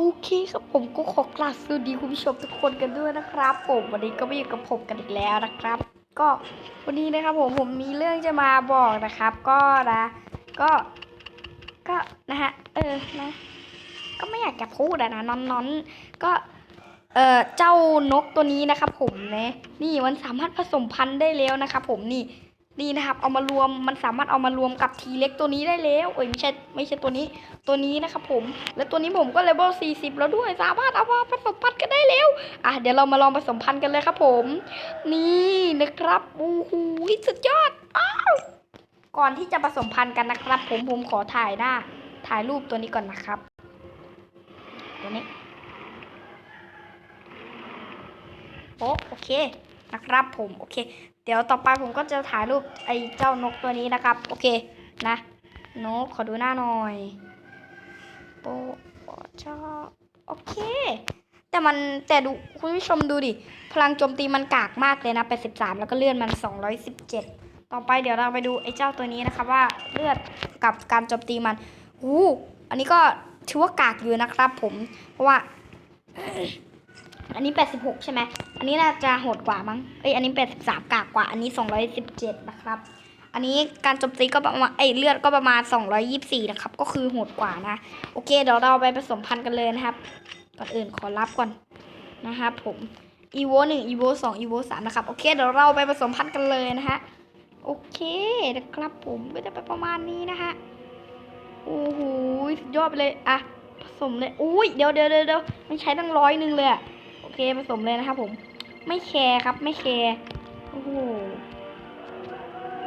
โอเคครับผมก็ขอกราบสวัสดีคุณผู้ชมทุกคนกันด้วยนะครับ ผมวันนี้ก็มาอยู่กับผมกันอีกแล้วนะครับ ก็วันนี้นะครับผมผมมีเรื่องจะมาบอกนะครับ ก็นะ ก็ ก็นะฮะเออนะ ก็ไม่อยากจะพูดอะนะนอนนอนๆก็เอ่อเจ้านกตัวนี้นะครับ ผมนะนี่มันสามารถผสมพันธุ์ได้แล้วนะครับผมนี่ นี่นะครับ เอามารวมมันสามารถเอามารวมกับทีเล็กตัวนี้ได้แล้วเอ้ยไม่ใช่ไม่ใช่ตัวนี้ตัวนี้นะครับผม และตัวนี้ผมก็เลเวล40 แล้วด้วยสามารถเอามาผสมพันธุ์กันได้แล้วอะเดี๋ยวเรามาลองผสมพันธุ์กันเลยครับผม นี่นะครับโอ้โหสุดยอดอ้าวก่อนที่จะผสมพันธุ์กันนะครับ ผมผมขอถ่ายหน้า ถ่ายรูปตัวนี้ก่อนนะครับ ตัวนี้โอ้โอเคนะครับผมโอเค เดี๋ยวต่อไปผมก็จะถ่ายรูปไอ้เจ้านกตัวนี้นะครับ โอเคนะนกขอดูหน้าหน่อยโอ้ชอบโอเค แต่มันแต่ดูคุณผู้ชมดูดิ พลังโจมตีมันกากมากเลยนะ83แล้วก็เลื่อนมัน 217 ต่อไปเดี๋ยวเราไปดูไอ้เจ้าตัวนี้นะครับว่าเลือดกับการโจมตีมันอู้อันนี้ก็ถือว่ากากอยู่นะครับผมเพราะว่า อันนี้ 86 ใช่ไหม อันนี้น่าจะโหดกว่ามั้ง เอ้ย อันนี้ 83 กากกว่า อันนี้ 217 นะครับ อันนี้การจมตีก็ประมาณ เอ้ย เลือดก็ประมาณ 224 นะครับ ก็คือโหดกว่านะ โอเค เดี๋ยวเราไปผสมพันธุ์กันเลยนะครับ ก่อนอื่นขอรับก่อนนะครับผม อีโวหนึ่งอีโวสองอีโวสามนะครับ โอเค เดี๋ยวเราไปผสมพันธุ์กันเลยนะฮะ โอเคนะครับผมก็จะไปประมาณนี้นะฮะ โอ้โหสุดยอดไปเลย อะ ผสมเลย อุ้ย เดี๋ยวเดี๋ยวเดี๋ยวมันใช้ตั้งร้อยหนึ่งเลยอะ เคผสมเลยนะครับผม ไม่แคร์ครับ ไม่แคร์โอ้โห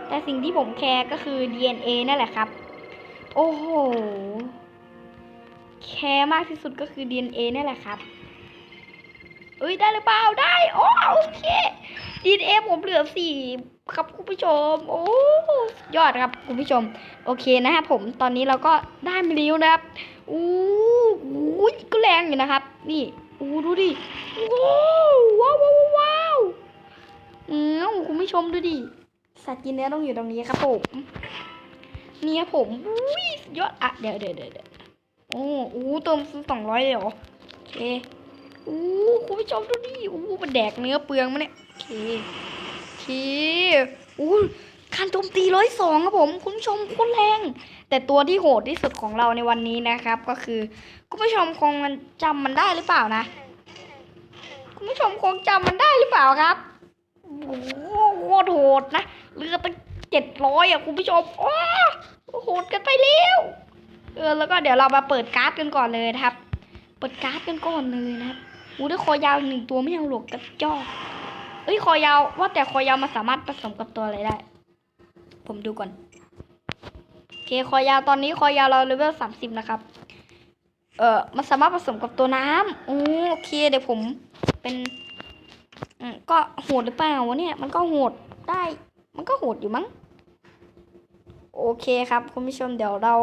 แต่สิ่งที่ผมแคร์ก็คือ DNA นั่นแหละครับ โอ้โห แคร์มากที่สุดก็คือ DNA นั่นแหละครับเอ้ยได้หรือเปล่าได้โอ้โอเค DNA ผมเหลือสี่ครับคุณผู้ชม โอ้ยอดครับคุณผู้ชม โอเคนะครับผมตอนนี้เราก็ได้มาแล้วนะครับอู้หูก็แรงอยู่นะครับ นี่ โอ้ดูดิว้าวว้าวว้าวว้าวอืมคุณผู้ชมดูดิสัตว์กินเนื้อต้องอยู่ตรงนี้ครับผมเนี่ยผมอุ้ยสุดยอดอะเดี๋ยวเดี๋ยวเดี๋ยวเดี๋ยวโอ้โหเติมสองร้อยเลยเหรอโอเคโอ้คุณผู้ชมดูดิโอ้มันแดกเนื้อเปลืองมาเนี่ยโอเคโอเคโอ้การโจมตีร้อยสองครับผม คุณผู้ชมโคตรแรง แต่ตัวที่โหดที่สุดของเราในวันนี้นะครับ ก็คือ คุณผู้ชมคงมันจำมันได้หรือเปล่านะ คุณผู้ชมคงจำมันได้หรือเปล่าครับโอ้โหโหดนะเรือตั้งเจ็ดร้อยอะคุณผู้ชมโอ้โหดกันไปแล้วเออแล้วก็เดี๋ยวเรามาเปิดการ์ดกันก่อนเลยนะครับ เปิดการ์ดกันก่อนเลยนะครับอูได้คอยาวหนึ่งตัวไม่เอาหลกกระจอกเอ้ยคอยาวว่าแต่คอยาวมันสามารถผสมกับตัวอะไรได้ ผมดูก่อนโอเคคอยาวตอนนี้คอยาวเราเลเวลสามสิบนะครับ เออมันสามารถผสมกับตัวน้ำอือโอเคเดี๋ยวผมเป็นอืมก็โหดหรือเปล่าวะเนี่ย มันก็โหดได้ มันก็โหดอยู่มั้ง โอเคครับ คุณผู้ชมเดี๋ยวเรา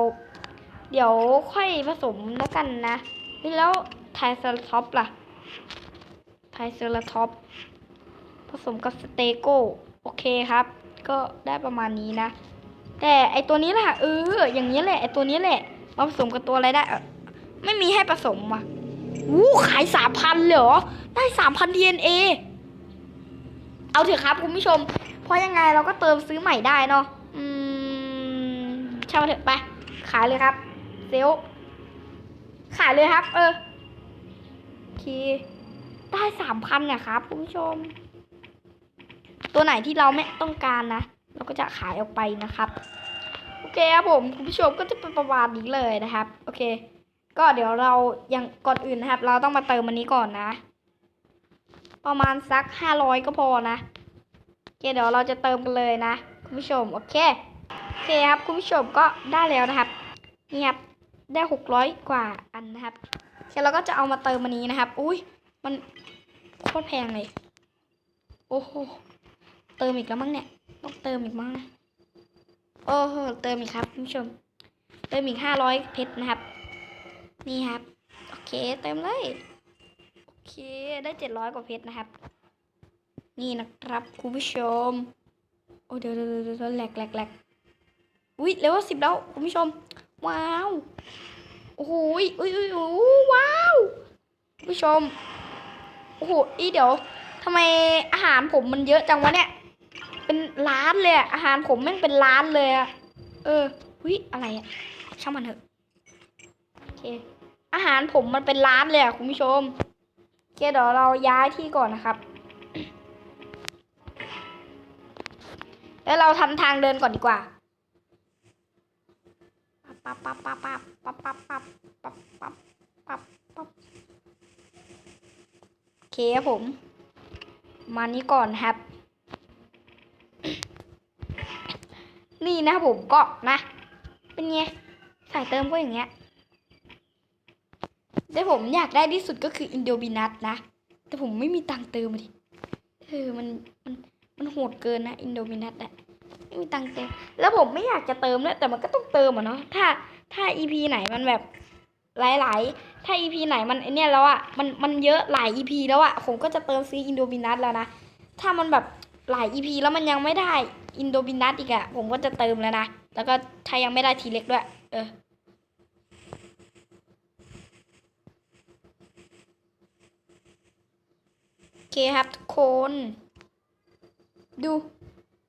เดี๋ยวค่อยผสมแล้วกันนะนี่แล้วไทเซอร์ท็อปล่ะไทเซอร์ท็อปผสมกับสเตโกโอเคครับ ก็ได้ประมาณนี้นะ แต่ไอตัวนี้แหละเอออย่างนี้แหละไอตัวนี้แหละมาผสมกับตัวอะไรได้ ไม่มีให้ผสมว่ะวู้ขายสามพันเหรอ ได้สามพัน DNA เอาเถอะครับคุณผู้ชม เพราะยังไงเราก็เติมซื้อใหม่ได้เนาะอืมช่างมันเถอะไป ขายเลยครับ เซลขายเลยครับ เออโอเคได้สามพันเนี่ยครับคุณผู้ชม ตัวไหนที่เราไม่ต้องการนะ เราก็จะขายออกไปนะครับ โอเคครับผม คุณผู้ชมก็จะเป็นประมาณนี้เลยนะครับ โอเค ก็เดี๋ยวเรายังก่อนอื่นนะครับ เราต้องมาเติมอันนี้ก่อนนะ ประมาณสักห้าร้อยก็พอนะโอเคเดี๋ยวเราจะเติมกันเลยนะคุณผู้ชมโอเคโอเคครับคุณผู้ชมก็ได้แล้วนะครับนี่ครับได้หกร้อยกว่าอันนะครับโอเคเราก็จะเอามาเติมอันนี้นะครับ อุ้ยมันโคตรแพงเลยโอ้โหเติมอีกแล้วมั้งเนี่ยต้องเติมอีกมั้งนะโอ้โหเติมอีกครับคุณผู้ชม เติมอีกห้าร้อยเพชรนะครับ นี่ครับ โอเคเติมเลย โอเคได้เจ็ดร้อยกว่าเพชรนะครับ นี่นะครับคุณผู้ชม โอ้เดี๋ยวเดี๋ยวเดี๋ยวแหลกแหลกแหลกอุ้ยเลเวลสิบแล้วคุณผู้ชม ว้าว โอ้โหอุ้ยอุ้ยอุ้ยว้าวผู้ชม โอ้โหอีเดี๋ยวทำไมอาหารผมมันเยอะจังวะเนี่ย เป็นล้านเลยอะอาหารผมแม่งเป็นล้านเลยอะเออวิอะไรอะช่างมันเถอะโอ เค อาหารผมมันเป็นล้านเลยอะคุณผู้ชมเคเดี๋ยวเราย้ายที่ก่อนนะครับ แล้วเราทำทางเดินก่อนดีกว่าปั๊บปั๊บปั๊บปั๊บปั๊บปั๊บปั๊บปั๊บปั๊บปั๊บปั๊บโอเคครับผม มานี้ก่อนครับ นี่นะครับผมก็นะ เป็นไง สายเติมก็อย่างเงี้ย แต่ผมอยากได้ที่สุดก็คืออินโดบินัสนะ แต่ผมไม่มีตังเติมดิเออมันมันมันโหดเกินนะอินโดบินัสอะไม่มีตังเติม แล้วผมไม่อยากจะเติมเลยแต่มันก็ต้องเติมอะเนาะถ้าถ้าอีพีไหนมันแบบหลาย ๆ ถ้าอีพีไหนมันเนี่ยแล้วอะมันมันเยอะหลายอีพีแล้วอะผมก็จะเติมซื้ออินโดบินัสแล้วนะถ้ามันแบบหลายอีพีแล้วมันยังไม่ได้อินโดบินัสอีกอะผมก็จะเติมแล้วนะแล้วก็ถ้ายังไม่ได้ทีเล็กด้วย เออ โอ เคครับทุกคน ดู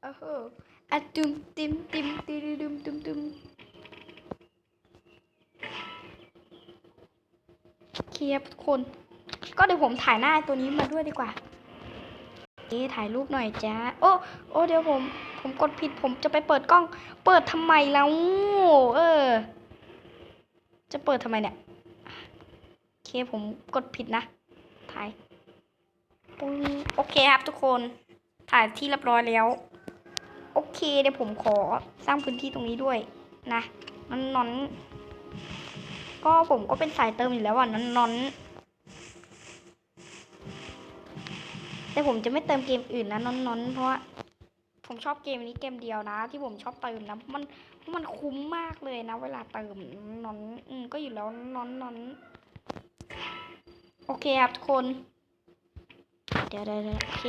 โอ้โหอะตุมติมติมติมติมติมติมเคครับทุกคน ก็เดี๋ยวผมถ่ายหน้าตัวนี้มาด้วยดีกว่าเอ๊ถ่ายรูปหน่อยจ้าโอ้โอ้เดี๋ยวผม ผมกดผิดผมจะไปเปิดกล้อง เปิดทำไมแล้วเออ จะเปิดทำไมเนี่ยเคผมกดผิดนะถ่าย โอเคครับทุกคนถ่ายที่เรียบร้อยแล้ว โอเคเดี๋ยวผมขอสร้างพื้นที่ตรงนี้ด้วยนะนอนนอนก็ผมก็เป็นสายเติมอยู่แล้วอะนอนนอนแต่ผมจะไม่เติมเกมอื่นนะนอนนอนเพราะว่าผมชอบเกมนี้เกมเดียวนะ ที่ผมชอบเติมนะมันมันคุ้มมากเลยนะ เวลาเติมนอนอืมก็อยู่แล้วนอนนอนโอเคครับทุกคน ดี๋ยวเดี๋ยวโอเค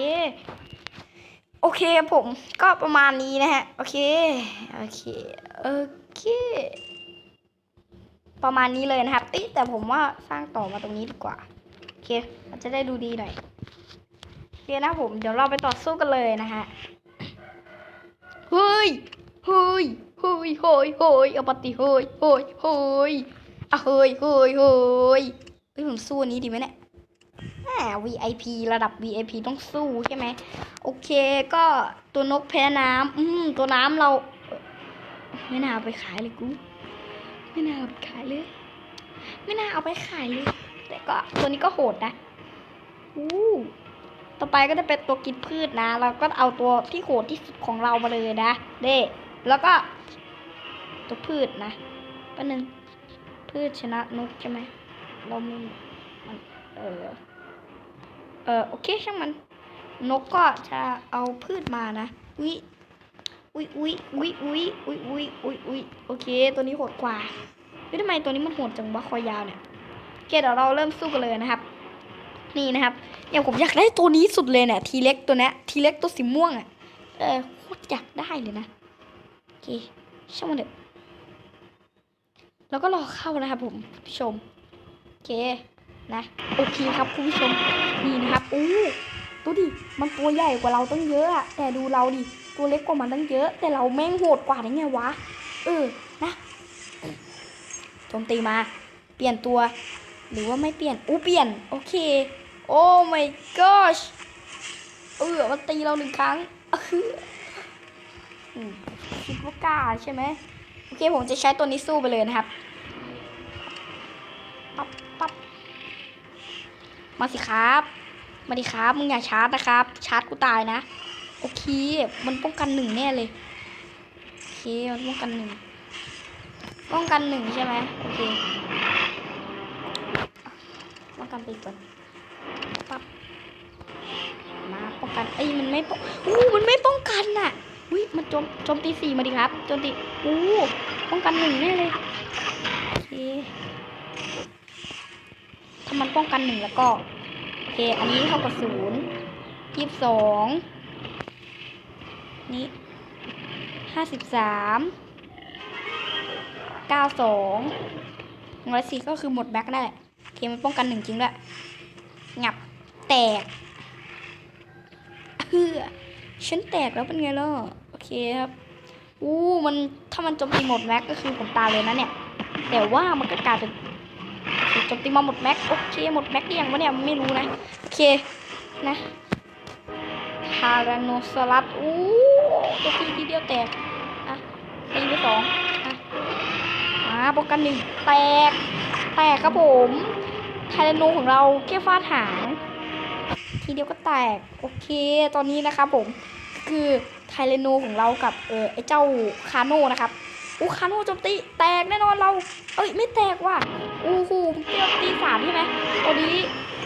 โอเคผมก็ประมาณนี้นะฮะ โอเค โอเค โอเค ประมาณนี้เลยนะครับแต่ผมว่าสร้างต่อมาตรงนี้ดีกว่า โอเคมันจะได้ดูดีหน่อย โอเคนะผม เดี๋ยวเราไปต่อสู้กันเลยนะฮะ เฮ้ย เฮ้ย เฮ้ย เฮ้ย เฮ้ยเอาปฏิเฮ้ย เฮ้ย เฮ้ยอะเฮ้ย เฮ้ย เฮ้ยเฮ้ยผมสู้อันนี้ดีไหมเนี่ย VIP ระดับ VIP ต้องสู้ใช่ไหมโอเคก็ตัวนกแพ้น้ำอืมตัวน้ำเรา ไม่น่าเอาไปขายเลยกูไม่น่าเอาไปขายเลย ไม่น่าเอาไปขายเลย แต่ก็ตัวนี้ก็โหดนะอู้ต่อไปก็จะเป็นตัวกินพืชนะเราก็เอาตัวที่โหดที่สุดของเรามาเลยนะเด้แล้วก็ ตัวพืชนะแป๊บนึงพืชชนะนกใช่ไหมเรามีมันเออ เออโอเคช่างมัน นกก็จะเอาพืชมานะอุ้ยอุ้ยอุ้ยอุ้ยอุ้ยอุ้ยอุ้ยอุ้ยอุ้ยโอเค ตัวนี้โหดกว่าเฮ้ยทำไมตัวนี้มันโหดจังวะคอยาวเนี่ยเคเดี๋ยวเราเริ่มสู้กันเลยนะครับ นี่นะครับอย่างผมอยากได้ตัวนี้สุดเลยเนี่ยทีเล็กตัวเนี้ยทีเล็กตัวสีม่วงอะเออโคตรอยากได้เลยนะโอเคช่างมันเถอะแล้วก็รอเข้านะครับผมผู้ชมโอเค นะโอเคครับคุณผู้ชมนี่นะครับอู้ดูดิมันตัวใหญ่กว่าเราตั้งเยอะอะแต่ดูเราดิตัวเล็กกว่ามันตั้งเยอะ แต่เราแม่งโหดกว่าได้ไงวะเออนะโจมตีมา เปลี่ยนตัว หรือว่าไม่เปลี่ยนอู้เปลี่ยนโอเคโอ้ my gosh เออมันตีเราหนึ่งครั้งอื้อคิดว่ากล้าใช่ไหมโอเคผมจะใช้ตัวนี้สู้ไปเลยนะครับ มาสิครับ มาดิครับ มึงอย่าชาร์จนะครับ ชาร์จกูตายนะ โอเค มันป้องกันหนึ่งแน่เลย โอเค มันป้องกันหนึ่ง ป้องกันหนึ่งใช่ไหมโอเค ป้องกันไปก่อนปั๊บ มาป้องกันเอ้ยมันไม่ป้องอู้มันไม่ป้องกันน่ะอุ้ยมันโจมโจมตีสี่มาดิครับ โจมตีอู้ป้องกันหนึ่งแน่เลย โอเค มันป้องกันหนึ่งแล้วก็ โอเค อันนี้เท่ากับศูนย์ยี่สิบสองนี่ห้าสิบสามเก้าสองร้อยสี่ก็คือหมดแบ็คได้แหละโอเคมันป้องกันหนึ่งจริงด้วยงับแตกเฮือฉันแตกแล้วเป็นไงล่ะโอเคครับอู้มันถ้ามันจมตีหมดแม็กก็คือผมตายเลยนะเนี่ย แต่ว่ามันก็กลายเป็น จมตีมาหมดแม็กโอเคหมดแม็กยังวะเนี่ยไม่รู้นะโอเคนะทารานโนซอรัสอู้ตัวตีทีเดียวแตกอะตีไปสองอะอ่าป้องกันหนึ่งแตกแตกครับผมไทแรนโนของเราแค่ฟาดหางทีเดียวก็แตกโอเคตอนนี้นะครับผมคือไทแรโนของเรากับเออไอเจ้าคาโน่นะครับ อู้คาโน่โจมตีแตกแน่นอนเรา เอ้ยไม่แตกว่ะอู้หูเตียวตีสามใช่ไหมตอนนี้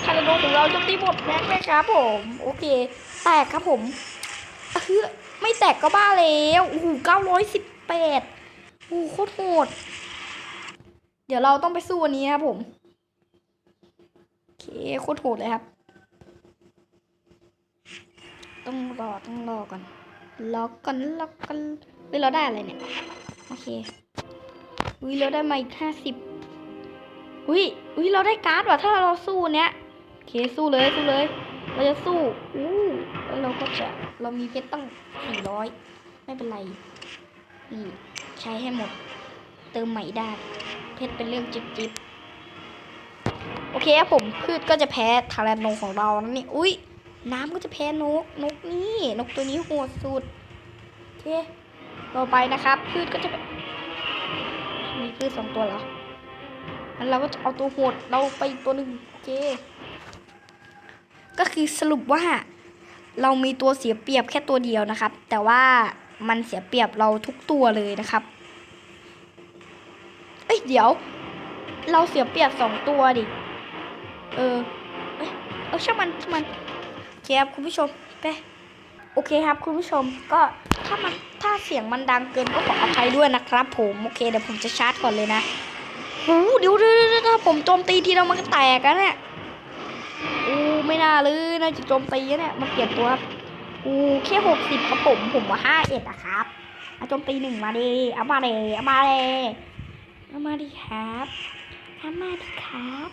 ไทแรนโนของเราโจมตีหมดแม็กเลยครับผม โอเค แตกครับผมเฮ้ยไม่แตกก็บ้าแล้วโอ้โหเก้าร้อยสิบแปดโอ้โหโคตรโหด เดี๋ยวเราต้องไปสู้วันนี้ครับผม โอเคโคตรโหดเลยครับ ต้องรอต้องรอก่อนล็อกกันล็อกกันเฮ้ยเราได้อะไรเนี่ย โอเคอุ้ยเราได้มาอีกห้าสิบอุ้ยอุ้ยเราได้การ์ดว่ะถ้าเราสู้เนี้ยโอเคสู้เลยสู้เลย เราจะสู้อู้แล้วเราก็จะเรามีเพชรตั้งสี่ร้อยไม่เป็นไรนี่ใช้ให้หมด เติมใหม่ได้ เพชรเป็นเรื่องจิบจิบโอเคครับผมพืชก็จะแพ้ทาแรนโนของเรานั่นนี่อุ้ยน้ำก็จะแพ้นก นกนี่ นกตัวนี้โหดสุด โอเค ต่อไปนะครับ พืชก็จะเป็นมีพืชสองตัวเหรองั้นเราก็จะเอาตัวโหดเราไปตัวหนึ่งโอเคก็คือสรุปว่า เรามีตัวเสียเปรียบแค่ตัวเดียวนะครับ แต่ว่ามันเสียเปรียบเราทุกตัวเลยนะครับ เอ้ยเดี๋ยว เราเสียเปรียบสองตัวดิ เออ เอ้ยเอช่างมันช่างมันเคครับคุณผู้ชมไป โอเคครับคุณผู้ชมก็ถ้ามันถ้าเสียงมันดังเกินก็ขออภัยด้วยนะครับ ผมโอเคเดี๋ยวผมจะชาร์จก่อนเลยนะหูเดี๋ยวเดี๋ยวเดี๋ยวเดี๋ยวถ้าผมโจมตีทีเรามันก็แตกกันเนี่ยอู้ไม่น่าเลยน่าจะโจมตีเนี่ยมันเปลี่ยนตัวครับอู้แค่หกสิบครับผมผมว่าห้าเอ็ดอะครับเอาโจมตีหนึ่งมาดิเอามาเลยเอามาเลยเอามาดิครับเอามาดิครับ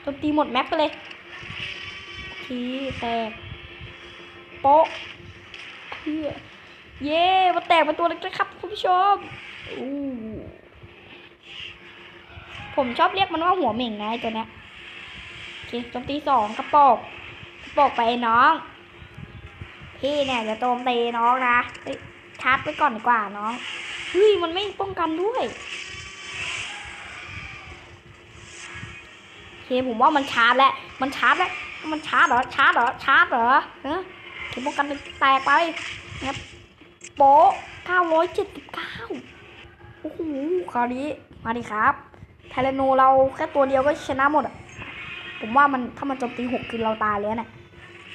โจมตีหมดแม็กไปเลยโอเคแตก โป๊ะเพื่อเย่มาแตกเป็นตัวเล็กๆครับคุณผู้ชมอู้ผมชอบเรียกมันว่าหัวเหม่งนะไอ้ตัวเนี้ยโอเคโจมตีสองกระปอกกระปอกไปน้อง พี่เนี่ยจะโจมตีน้องนะเฮ้ชาร์จไปก่อนดีกว่าน้องเฮ้ยมันไม่ป้องกันด้วยโอเคผมว่ามันชาร์จแล้วมันชาร์จแล้วมันชาร์จเหรอชาร์จเหรอชาร์จเหรอเออ ข็มป้องกันแตกไปนะครับโป๊ะเก้าร้อยเจ็ดสิบเก้าโอ้โหคราวนี้ มาดิครับไทเลโนเราแค่ตัวเดียวก็ชนะหมดอะ ผมว่ามันถ้ามันโจมตีหกคือเราตายแล้วเนี่ย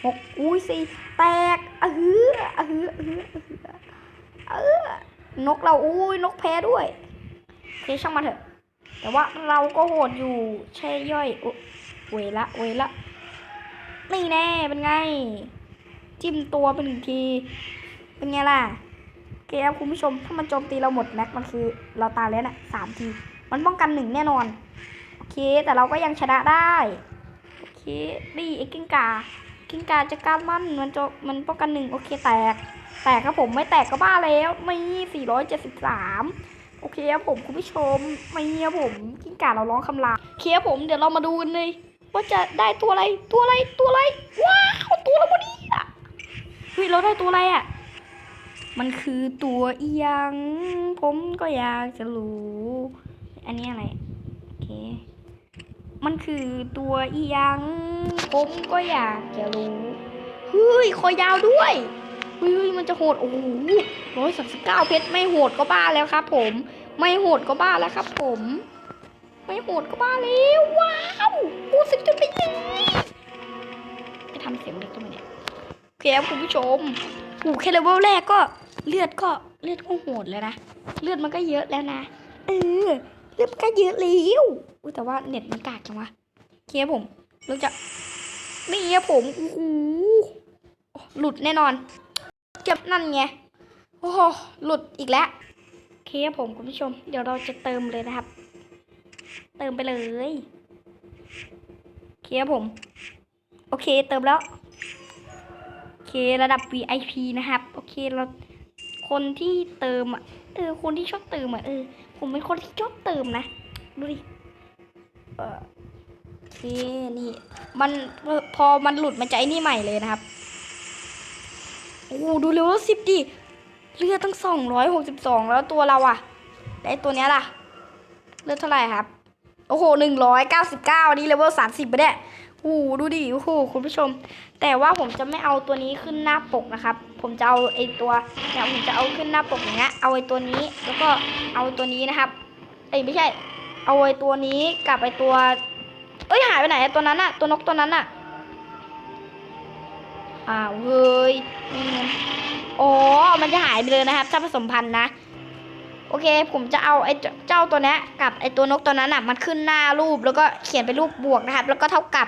หกอุ้ยสี่แตกเออเออเออเออเออนกเราอุ้ยนกแพ้ด้วยเคช่างมันเถอะ แต่ว่าเราก็โหดอยู่ใช่ย่อยอุ๊ยเวละเวละนี่แน่เป็นไง จิ้มตัวเป็นหนึ่งที เป็นไงล่ะเคครับคุณผู้ชมถ้ามันโจมตีเราหมดแม็กมันคือเราตายแล้วน่ะสามที มันป้องกันหนึ่งแน่นอนโอเค แต่เราก็ยังชนะได้โอเคนี่ไอ้กิ้งกากิ้งกาจะกล้ามันมันจะมันป้องกันหนึ่งโอเคแตก แตกครับผมไม่แตกก็บ้าแล้วไม่สี่ร้อยเจ็ดสิบสามโอเคครับผมคุณผู้ชมไม่ครับผม กิ้งกาเราร้องคำรามโอเคครับผมเดี๋ยวเรามาดูกันเลย ว่าจะได้ตัวอะไรตัวอะไรตัวอะไรว้าวตัวอะไรวะเนี่ย เฮ้ยเราได้ตัวอะไรอะ มันคือตัวเอียง ผมก็อยากจะรู้ อันนี้อะไร โอเค มันคือตัวเอียง ผมก็อยากจะรู้เฮ้ยคอยาวด้วยเฮ้ยมันจะโหด โอ้โหร้อยสามสิบเก้าเพชรไม่โหดก็บ้าแล้วครับ ผม ไม่โหดก็บ้าแล้วครับ ผม ไม่โหดก็บ้าแล้ว ว้าวพูดสึกจะไปเลยจะทำเสียงเด็กทำไม เนี่ยโอเคครับคุณผู้ชมโอ้แค่เลเวลแรกก็เลือดก็เลือดก็โหดแล้วนะ เลือดมันก็เยอะแล้วนะ เออ เลือดมันก็เยอะแล้วอุ๊ยแต่ว่าเน็ตมันกากจังวะโอเคครับผมเราจะนี่ครับผมโอ้โหหลุดแน่นอน เก็บนั่นไง โอ้โห หลุดอีกแล้วโอเคครับผมคุณผู้ชม เดี๋ยวเราจะเติมเลยนะครับ เติมไปเลยครับผม โอเค เติมแล้วโอ เคระดับ VIP นะครับ โอเคเราคนที่เติมอะเออคนที่ชอบเติมอะเออผมเป็นคนที่ชอบเติมนะดูดิเออโอเคนี่ มันพอมันหลุดมันจะไอ้นี่ใหม่เลยนะครับโอ้ดูเลเวลสิบดิเลือดตั้งสองร้อยหกสิบสองแล้วตัวเราอะไอ้ตัวเนี้ยล่ะ เลือดเท่าไหร่ครับ โอ้โหหนึ่งร้อยเก้าสิบเก้านี่เลเวลสามสิบไปเนี่ย โอ้ดูดิโอ้โหคุณผู้ชม แต่ว่าผมจะไม่เอาตัวนี้ขึ้นหน้าปกนะครับ ผมจะเอาไอ้ตัวเนี่ยผมจะเอาขึ้นหน้าปกอย่างเงี้ยเอาไอ้ตัวนี้แล้วก็เอาตัวนี้นะครับเอ้ยไม่ใช่ เอาไอ้ตัวนี้กับไอตัว เอ้ยหายไปไหนไอตัวนั้นอะตัวนกตัวนั้นอะอ้าวเฮ้ยอ๋อมันจะหายไปเลยนะครับ ถ้าผสมพันธุ์นะโอเค ผมจะเอาไอ้เจ้าตัวเนี้ยกับไอ้ตัวนกตัวนั้นอะ มันขึ้นหน้ารูปแล้วก็เขียนเป็นรูปบวกนะครับ แล้วก็เท่ากับ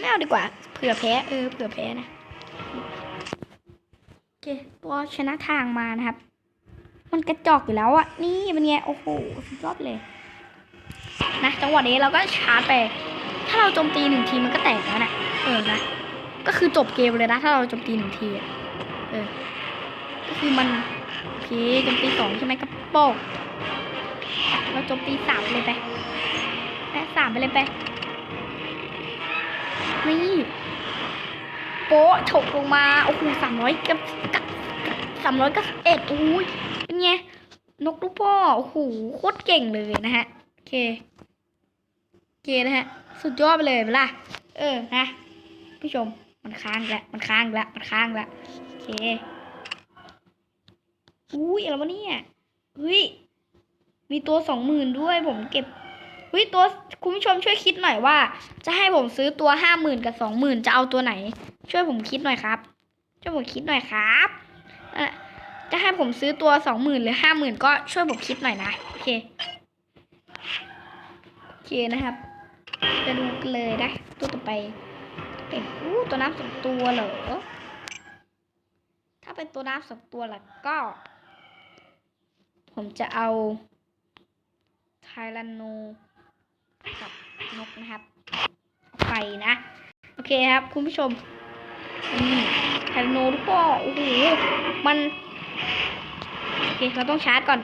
ไม่เอาดีกว่า เผื่อแพ้เออเผื่อแพ้นะโอเคตัวชนะทางมานะครับ มันกระจอกอยู่แล้วอะนี่เป็นไงโอ้โหสุดยอดเลย นะจังหวะนี้เราก็ชาร์จไป ถ้าเราโจมตีหนึ่งทีมันก็แตกแล้วนะเออนะก็คือจบเกมเลยนะ ถ้าเราโจมตีหนึ่งทีอะเออก็คือมันโอเคโจมตีสองใช่ไหมกระโปงเราโจมตีสามไปเลยไปแล้สามไปเลยไป นี่โป๊ะฉกลงมาโอ้โหสามร้อยกับสามร้อยกับเอ็ดโอ้ยเป็นไงนกลูกพ่อโอ้โหโคตรเก่งเลยนะฮะโอเคโอเคนะฮะ สุดยอดไปเลยเวล่ะเออนะผู้ชมมันค้างแล้วมันค้างแล้วมันค้างแล้วโอเคอุ้ยอะไรวะเนี่ยเฮ้ยมีตัวสองหมื่นด้วยผมเก็บเฮ้ยตัว คุณผู้ชมช่วยคิดหน่อยว่า จะให้ผมซื้อตัวห้าหมื่นกับสองหมื่นจะเอาตัวไหน ช่วยผมคิดหน่อยครับ ช่วยผมคิดหน่อยครับอ่อจะให้ผมซื้อตัวสองหมื่นหรือห้าหมื่นก็ช่วยผมคิดหน่อยนะโอเคโอเคนะครับจะดูกันเลยนะตัวต่อไปเป็นอู้ตัวน้ำสองตัวเหรอถ้าเป็นตัวน้ำสองตัวล่ะก็ ผมจะเอาไทแรนโน นกนะครับ ไปนะ โอเคครับ คุณผู้ชมนี่ไทแรนโนลูกพ่อโอ้โหมัน โอเค เราต้องชาร์จก่อน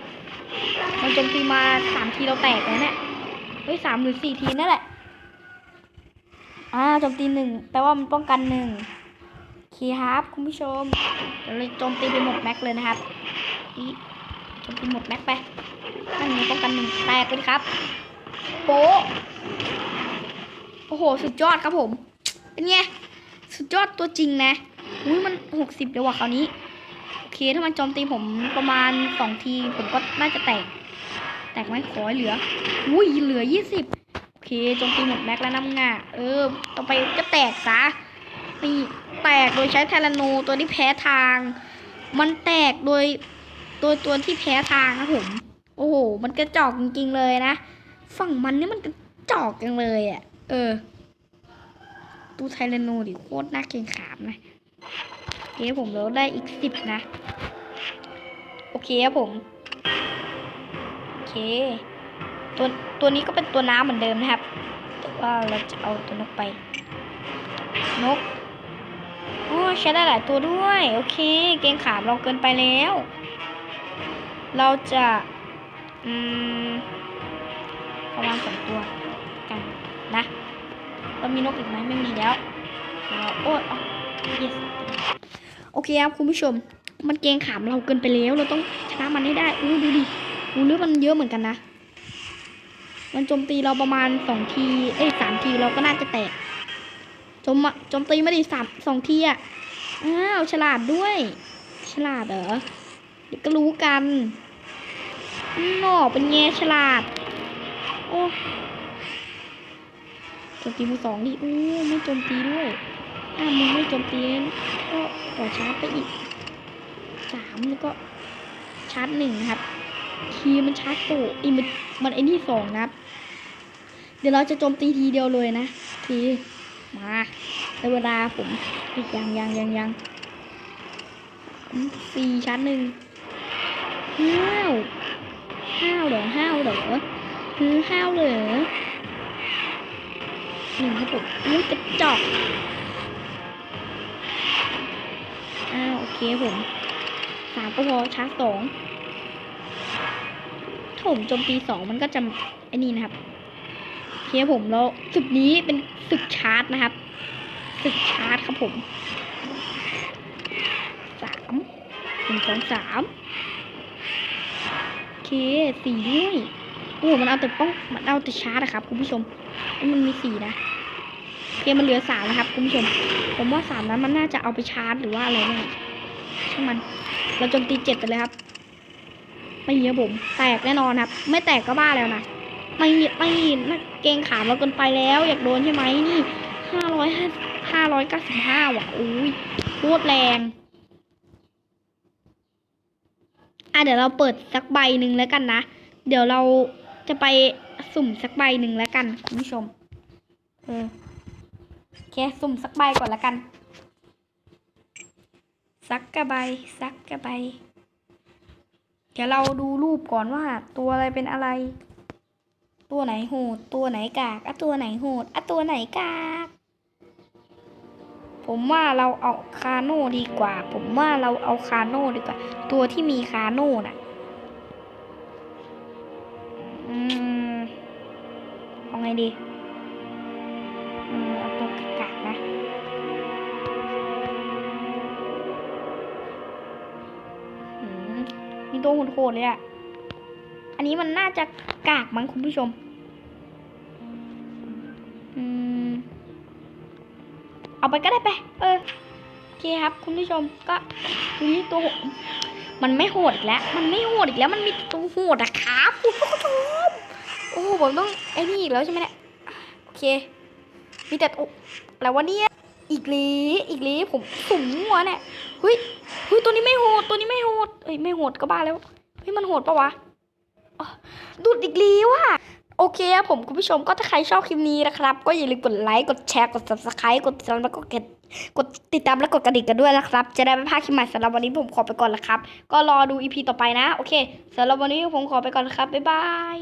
มันโจมตีมาสามทีเราแตกแล้วเนี่ยเฮ้ยสามหรือสี่ทีนั่นแหละ อ่าโจมตีหนึ่งแปลว่ามันป้องกันหนึ่งโอเคครับ คุณผู้ชมเดี๋ยวเราโจมตีไปหมดแม็กเลยนะครับอีจนเป็นหมดแม็กไปนั่นไงป้องกันหนึ่งแตกไปดิครับ โป๊ โอ้โห สุดยอดครับผม เป็นไง สุดยอดตัวจริงนะ อุ้ยมันหกสิบเดี๋ยวว่ะคราวนี้ โอเค ถ้ามันโจมตีผมประมาณสองที ผมก็น่าจะแตก แตกไหมขอให้เหลือ อุ้ย เหลือยี่สิบโอเค โจมตีหมดแม็กแล้วน้ำงาเออ ต่อไปก็แตกซะนี่แตกโดยใช้เทลโนตัวที่แพ้ทาง มันแตกโดยตัวตัวที่แพ้ทางครับผม โอ้โห มันกระจอกจริงๆเลยนะ ฝั่งมันนี่มันกระจอกจังเลยอะ เออ ตูไทเรโนดิโคตรน่าเกรงขามนะโอเคผมแล้วได้อีกสิบนะ โอเคครับผม โอเค ตัวตัวนี้ก็เป็นตัวน้ำเหมือนเดิมนะครับ แต่ว่าเราจะเอาตัวนกไป นกโอ้ใช้ได้หลายตัวด้วย โอเค เกงขามเราเกินไปแล้ว เราจะ อืมประมาณสองตัว นะเรามีนกอีกไหมไม่มีแล้วเราโอ้ยเอ yes โอเคครับคุณผู้ชม มันเกงขามเราเกินไปแล้ว เราต้องชนะมันให้ได้อู้ดูดิอู้เลือดมันเยอะเหมือนกันนะ มันโจมตีเราประมาณสองที เอ้ยสามทีเราก็น่าจะแตกโจมโจมตีมาดิสามสองทีอะ อ้าวฉลาดด้วย ฉลาดเหรอเดี๋ยวก็รู้กันนอเป็นไงฉลาด โอ้ มตีมือสองดิอู้ไม่โจมตีด้วยอ่ามึงไม่โจมตีงั้นก็ขอชาร์จไปอีกสามแล้วก็ชาร์จหนึ่งนะครับคีมันชาร์จโตอีมันมันไอ้นี่สองนะครับ เดี๋ยวเราจะโจมตีทีเดียวเลยนะโอเคมาในเวลาผมอีกยังยังยังยังสี่ชาร์จหนึ่งห้าวห้าวเหรอห้าวเหรอคือห้าวเหรอ หนึ่งครับผมอุ้กระจอกอ้าวโอเคผมสามก็พอชาร์จสองถ้าผมโจมตีสองมันก็จะไอ้นี่นะครับโอเคผมแล้วศึกนี้เป็นศึกชาร์จนะครับศึกชาร์จครับผมสามหนึ่งสองสามโอเคสี่ด้วยโอ้มันเอาแต่ป้องมันเอาแต่ชาร์จนะครับคุณผู้ชม มันมีสี่นะโอเคมันเหลือสามนะครับคุณผู้ชม ผมว่าสามนั้นมันน่าจะเอาไปชาร์จหรือว่าอะไรเนี่ยช่างมัน เราจมตีเจ็ดไปเลยครับ ไม่เยอะผม แตกแน่นอนครับ ไม่แตกก็บ้าแล้วนะ ไม่ไม่นักเกงขามเราเกินไปแล้ว อยากโดนใช่ไหมนี่ห้าร้อยห้าร้อยเก้าสิบห้าว่ะอุ้ยโคตรแรงอะเดี๋ยวเราเปิดสักใบหนึ่งแล้วกันนะ เดี๋ยวเราจะไป สุ่มสักใบหนึ่งแล้วกันคุณผู้ชม เออโอเคสุ่มสักใบก่อนแล้วกัน สักกระใบสักกระใบ เดี๋ยวเราดูรูปก่อนว่า ตัวอะไรเป็นอะไร ตัวไหนโหด ตัวไหนกากอะตัวไหนโหดอะตัวไหนกากผมว่าเราเอาคาโน่ดีกว่า ผมว่าเราเอาคาโน่ดีกว่า ตัวที่มีคาโน่น่ะ ไงดีอืมเอาตัวกากนะ มีตัวโหดๆเลยอะอันนี้มันน่าจะกากมั้งคุณผู้ชมอมเอาไปก็ได้ไป เออ โอเคครับ คุณผู้ชมก็นี่ตัวมันไม่โหดอีกแล้ว มันไม่โหดอีกแล้ว มันมีตัวโหดอะครับคุณผู้ชม โอ้ผมต้องไอ้นี่อีกแล้วใช่ไหมเนี่ยโอเค มีแต่ตัวอะไรวะเนี่ยอีกลีอีกลีผมสุ่มมั่วเนี่ยเฮ้ยเฮ้ยตัวนี้ไม่โหดตัวนี้ไม่โหดเอ้ยไม่โหดก็บ้าแล้วเฮ้ยมันโหดปะวะดูดอีกลีว่ะโอเคครับผมคุณผู้ชมก็ถ้าใครชอบคลิปนี้นะครับ ก็อย่าลืมกดไลค์กดแชร์กด subscribe กดติดตามแล้วก็กดกดติดตามและกดกระดิ่งกันด้วยนะครับ จะได้ไม่พลาดคลิปใหม่สำหรับวันนี้ผมขอไปก่อนละครับ ก็รอดู EP ต่อไปนะ โอเคสำหรับวันนี้ผมขอไปก่อนนะครับบ๊ายบาย